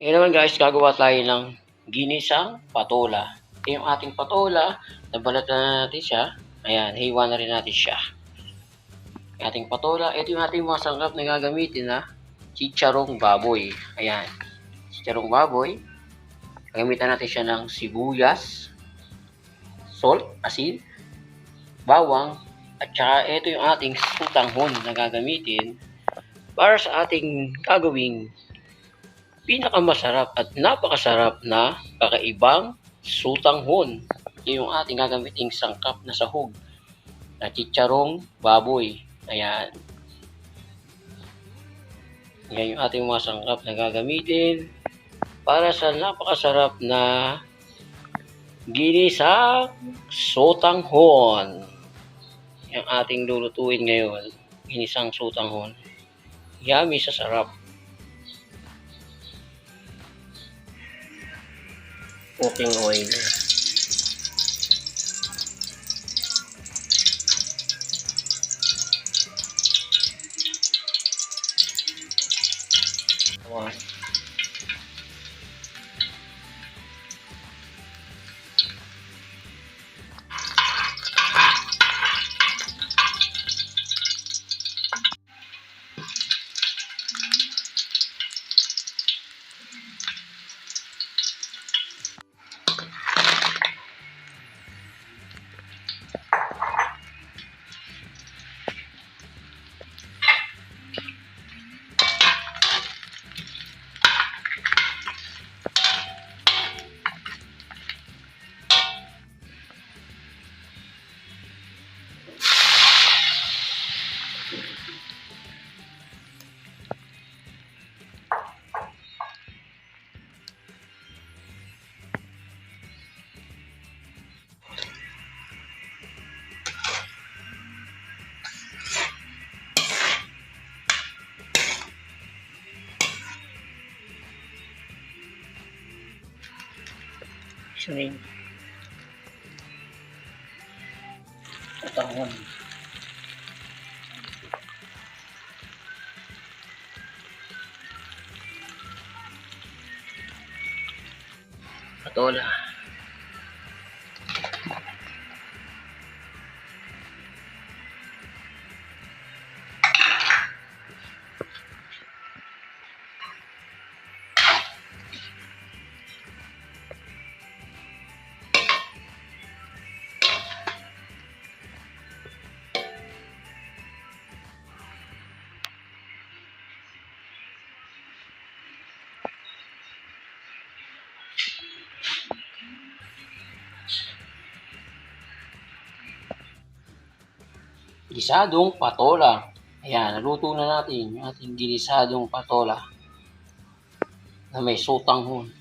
Ngayon naman guys, gagawa tayo ng ginisang patola. Ito yung ating patola. Nabalat na natin siya. Ayan, hiwa na rin natin siya. Ating patola. Ito yung ating mga sangkap na gagamitin na chicharong baboy. Ayan, chicharong baboy. Gagamitan natin siya ng sibuyas, salt, asin, bawang, at saka ito yung ating sutanghon na gagamitin para sa ating gagawing pinakamasarap at napakasarap na kakaibang sutanghon. Yung ating gagamiting sangkap na sahog na chicharong baboy. Ayan. Yan yung ating mga sangkap na gagamitin para sa napakasarap na ginisang sotanghon. Yung ating lulutuin ngayon, ginisang sotanghon. Yummy sa sarap. Cooking oil. Wow. Sering. Sotanghon. Patola. Gisadong patola. Ayan, naluto na natin yung ating ginisadong patola na may sotanghon.